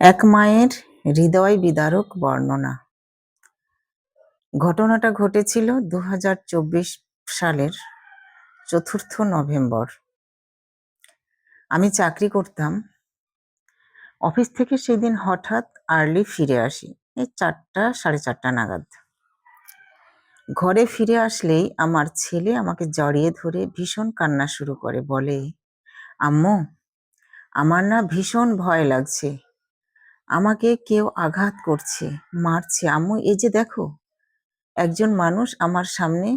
এক মায়ের হৃদয় বিদারক বর্ণনা। ঘটনাটা ঘটেছিল দু হাজার চব্বিশ সালের চতুর্থ নভেম্বর। আমি চাকরি করতাম। অফিস থেকে সেদিন হঠাৎ আর্লি ফিরে আসি, এই চারটা, সাড়ে চারটা নাগাদ। ঘরে ফিরে আসলেই আমার ছেলে আমাকে জড়িয়ে ধরে ভীষণ কান্না শুরু করে, বলে, আম্মু, আমার না ভীষণ ভয় লাগছে। আমাকে কেউ আঘাত করছে, মারছে। আম্মু, এই যে দেখো, একজন মানুষ আমার সামনে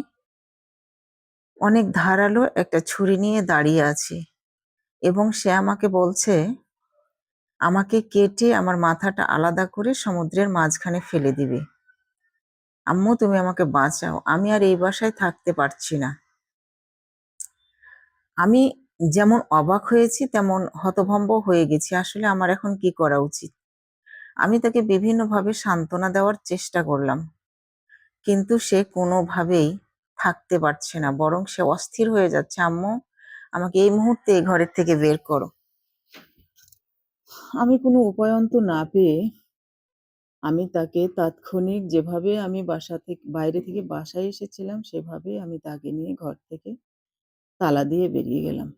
অনেক ধারালো একটা ছুরি নিয়ে দাঁড়িয়ে আছে এবং সে আমাকে বলছে, আমাকে কেটে আমার মাথাটা আলাদা করে সমুদ্রের মাঝখানে ফেলে দিবে। আম্মু, তুমি আমাকে বাঁচাও। আমি আর এই বাসায় থাকতে পারছি না। আমি যেমন অবাক হয়েছি, তেমন হতভম্ব হয়ে গেছি। আসলে আমার এখন কি করা উচিত? আমি তাকে বিভিন্নভাবে সান্ত্বনা দেওয়ার চেষ্টা করলাম। কিন্তু সে কোনোভাবেই থাকতে পারছে না, বরং সে অস্থির হয়ে যাচ্ছে। আম্মু, আমাকে এই মুহূর্তে এই ঘরের থেকে বের করো। আমি কোনো উপায়ন্ত না পেয়ে আমি তাকে তাৎক্ষণিক যেভাবে আমি বাসা থেকে, বাইরে থেকে বাসায় এসেছিলাম, সেভাবে আমি তাকে নিয়ে ঘর থেকে তালা দিয়ে বেরিয়ে গেলাম।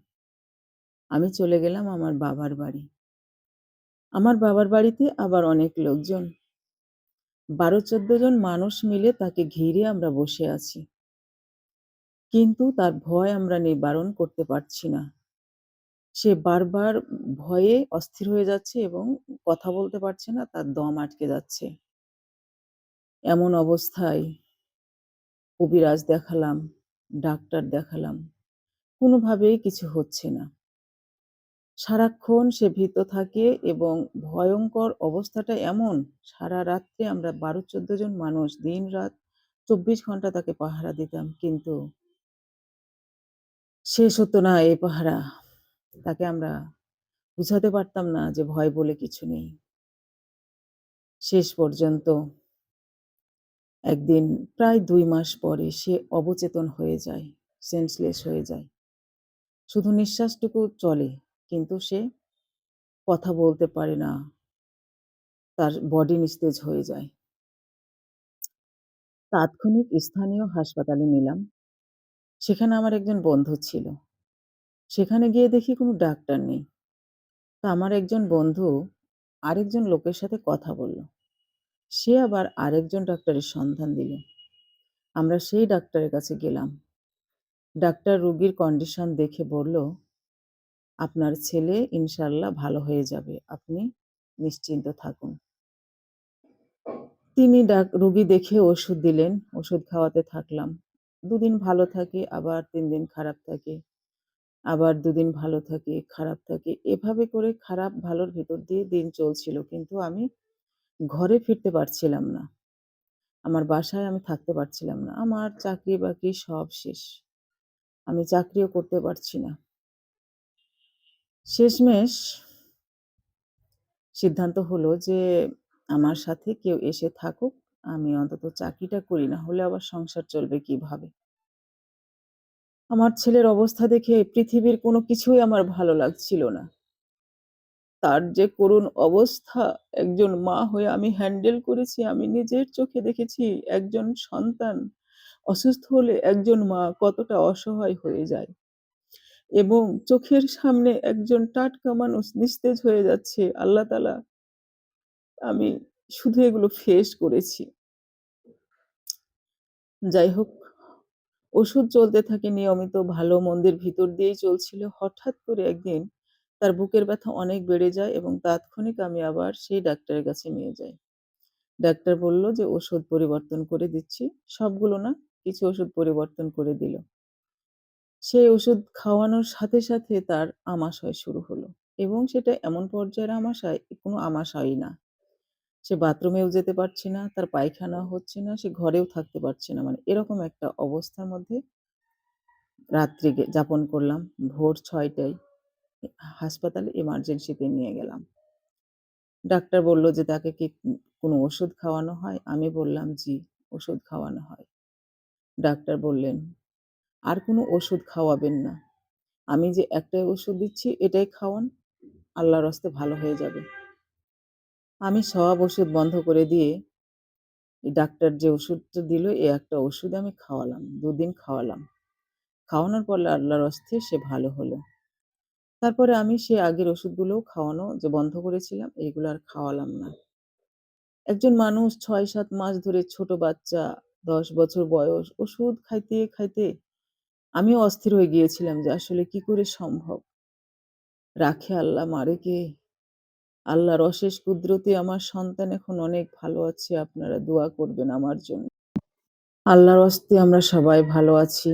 আমি চলে গেলাম আমার বাবার বাড়ি। আমার বাবার বাড়িতে আবার অনেক লোকজন। বারো চোদ্দ জন মানুষ মিলে তাকে ঘিরে আমরা বসে আছি। কিন্তু তার ভয় আমরা নিবারণ করতে পারছি না। সে বারবার ভয়ে অস্থির হয়ে যাচ্ছে এবং কথা বলতে পারছে না, তার দম আটকে যাচ্ছে। এমন অবস্থায় কবিরাজ দেখালাম, ডাক্তার দেখালাম, কোনোভাবেই কিছু হচ্ছে না। সারাক্ষণ সে ভীত থাকে এবং ভয়ঙ্কর অবস্থাটা এমন, সারা রাত্রে আমরা বারো চোদ্দ জন মানুষ দিন রাত চব্বিশ ঘণ্টা তাকে পাহারা দিতাম। কিন্তু শেষ হতো না এই পাহারা। তাকে আমরা বুঝাতে পারতাম না যে ভয় বলে কিছু নেই। শেষ পর্যন্ত একদিন প্রায় দুই মাস পরে সে অবচেতন হয়ে যায় সেন্সলেস হয়ে যায়। শুধু নিঃশ্বাসটুকু চলে। কিন্তু সে কথা বলতে পারে না। তার বডি নিস্তেজ হয়ে যায়। তাৎক্ষণিক স্থানীয় হাসপাতালে নিলাম। সেখানে আমার একজন বন্ধু ছিল। সেখানে গিয়ে দেখি কোনো ডাক্তার নেই। তা আমার একজন বন্ধু আরেকজন লোকের সাথে কথা বলল। সে আবার আরেকজন ডাক্তারের সন্ধান দিল। আমরা সেই ডাক্তারের কাছে গেলাম। ডাক্তার রুগীর কন্ডিশন দেখে বলল আপনার ছেলে ইনশাল্লাহ ভালো হয়ে যাবে। আপনি নিশ্চিন্ত থাকুন। তিনি ডাক, রুগী দেখে ওষুধ দিলেন, ওষুধ খাওয়াতে থাকলাম। দুদিন ভালো থাকে, আবার তিন দিন খারাপ থাকে, আবার দুদিন ভালো থাকে, খারাপ থাকে। এভাবে করে খারাপ ভালোর ভিতর দিয়ে দিন চলছিল, কিন্তু আমি ঘরে ফিরতে পারছিলাম না। আমার বাসায় আমি থাকতে পারছিলাম না। আমার চাকরি বাকরি সব শেষ। আমি চাকরিও করতে পারছি না। শেষমেশ সিদ্ধান্ত হলো যে আমার সাথে কেউ এসে থাকুক, আমি অন্তত চাকরিটা করি, না হলে আবার সংসার চলবে কীভাবে? আমার ছেলের অবস্থা দেখে পৃথিবীর কোনো কিছুই আমার ভালো লাগছিল না। তার যে করুণ অবস্থা, একজন মা হয়ে আমি হ্যান্ডেল করেছি, আমি নিজের চোখে দেখেছি একজন সন্তান, অসুস্থ হলে একজন মা কতটা অসহায় হয়ে যায়। এবং চোখের সামনে একজন টাটকা মানুষ নিস্তেজ হয়ে যাচ্ছে, আল্লাহ তালা আমি শুধু এগুলো ফেস করেছি। যাই হোক ওষুধ চলতে থাকে নিয়মিত, ভালো মন্দের ভিতর দিয়েই চলছিল। হঠাৎ করে একদিন তার বুকের ব্যথা অনেক বেড়ে যায় এবং তাৎক্ষণিক আমি আবার সেই ডাক্তারের কাছে নিয়ে যাই। ডাক্তার বলল যে, ওষুধ পরিবর্তন করে দিচ্ছি। সবগুলো না, কিছু ওষুধ পরিবর্তন করে দিল। সেই ওষুধ খাওয়ানোর সাথে সাথে তার আমাশয় শুরু হলো এবং সেটা এমন পর্যায়ের আমাশয় কোনো আমাশয়ই না। সে বাথরুমেও যেতে পারছে না, তার পায়খানা হচ্ছে না, সে ঘরেও থাকতে পারছে না। মানে এরকম একটা অবস্থার মধ্যে রাত্রি যাপন করলাম, ভোর ছয়টায় হাসপাতালে এমার্জেন্সিতে নিয়ে গেলাম। ডাক্তার বলল যে তাকে কি কোনো ওষুধ খাওয়ানো হয়? আমি বললাম, জি, ওষুধ খাওয়ানো হয়। ডাক্তার বললেন আর কোনো ওষুধ খাওয়াবেন না আমি যে একটাই ওষুধ দিচ্ছি এটাই খাওয়ান আল্লাহর হস্তে ভালো হয়ে যাবে আমি সব ওষুধ বন্ধ করে দিয়ে ডাক্তার যে ওষুধটা দিল, এ একটা ওষুধ আমি খাওয়ালাম। দুদিন খাওয়ালাম। খাওয়ানোর পরে আল্লাহর অস্থে সে ভালো হলো। তারপরে আমি সে আগের ওষুধগুলোও খাওয়ানো যে বন্ধ করেছিলাম, এগুলো আর খাওয়ালাম না। একজন মানুষ ৬-৭ মাস ধরে ছোট বাচ্চা ১০ বছর বয়স ওষুধ খাইতে, খাইতে আমিও অস্থির হয়ে গিয়েছিলাম যে আসলে কি করে সম্ভব? রাখে আল্লাহ মারে কে? আল্লাহর অশেষ কুদরতে আমার সন্তান এখন অনেক ভালো আছে। আপনারা দোয়া করবেন আমার জন্য। আল্লাহর হস্তে আমরা সবাই ভালো আছি।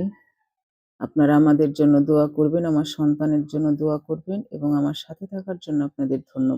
আপনারা আমাদের জন্য দোয়া করবেন, আমার সন্তানের জন্য দোয়া করবেন এবং আমার সাথে থাকার জন্য আপনাদের ধন্য